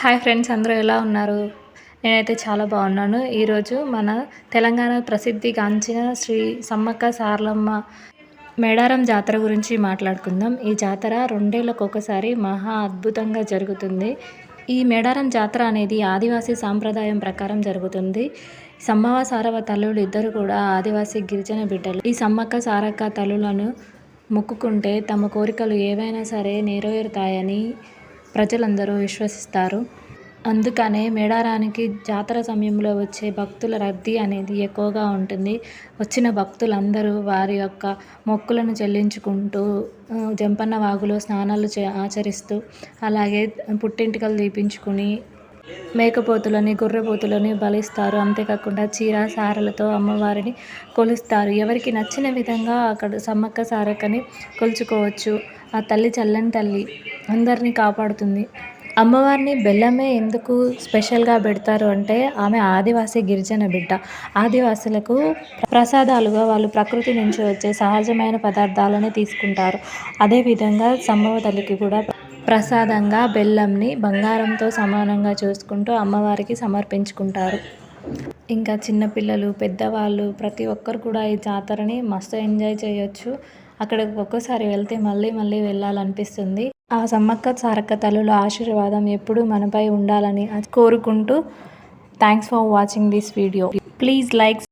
Hi friends అందరూ ఎలా ఉన్నారు? నేనైతే చాలా బాగున్నాను. ఈరోజు మన తెలంగాణ ప్రసిద్ధిగాంచిన శ్రీ సమ్మక్క సారలమ్మ మేడారం జాతర గురించి మాట్లాడుకుందాం. ఈ జాతర రెండేళ్ళకు ఒకసారి మహా అద్భుతంగా జరుగుతుంది. ఈ మేడారం జాతర అనేది ఆదివాసీ సాంప్రదాయం ప్రకారం జరుగుతుంది. సమ్మవ సారవ తల్లులు ఇద్దరు కూడా ఆదివాసీ గిరిజన బిడ్డలు. ఈ సమ్మక్క సారక్క తల్లులను మొక్కుకుంటే తమ కోరికలు ఏవైనా సరే నెరవేరుతాయని ప్రజలందరూ విశ్వసిస్తారు. అందుకనే మేడారానికి జాతర సమయంలో వచ్చే భక్తుల రద్దీ అనేది ఎక్కువగా ఉంటుంది. వచ్చిన భక్తులందరూ వారి యొక్క మొక్కులను చెల్లించుకుంటూ జంపన్న వాగులో స్నానాలు చే ఆచరిస్తూ అలాగే పుట్టింటికలు తీపించుకుని మేకపోతులని గొర్రెపోతులని బలిస్తారు. అంతేకాకుండా చీర సారలతో అమ్మవారిని కొలుస్తారు. ఎవరికి నచ్చిన విధంగా అక్కడ సమ్మక్క సారక్కని కొలుచుకోవచ్చు. ఆ తల్లి చల్లని తల్లి అందరినీ కాపాడుతుంది. అమ్మవారిని బెల్లమే ఎందుకు స్పెషల్గా పెడతారు అంటే ఆమె ఆదివాసీ గిరిజన బిడ్డ. ఆదివాసులకు ప్రసాదాలుగా వాళ్ళు ప్రకృతి నుంచి వచ్చే సహజమైన పదార్థాలని తీసుకుంటారు. అదేవిధంగా సమ్మవ తల్లికి కూడా ప్రసాదంగా బెల్లంని బంగారంతో సమానంగా చూసుకుంటూ అమ్మవారికి సమర్పించుకుంటారు. ఇంకా చిన్నపిల్లలు పెద్దవాళ్ళు ప్రతి ఒక్కరు కూడా ఈ జాతరని మస్తు ఎంజాయ్ చేయొచ్చు. అక్కడికి ఒక్కసారి వెళ్తే మళ్ళీ మళ్ళీ వెళ్ళాలనిపిస్తుంది. ఆ సమ్మక్క సారక్క తల్లుల ఆశీర్వాదం ఎప్పుడూ మనపై ఉండాలని కోరుకుంటూ thanks for watching this video. Please like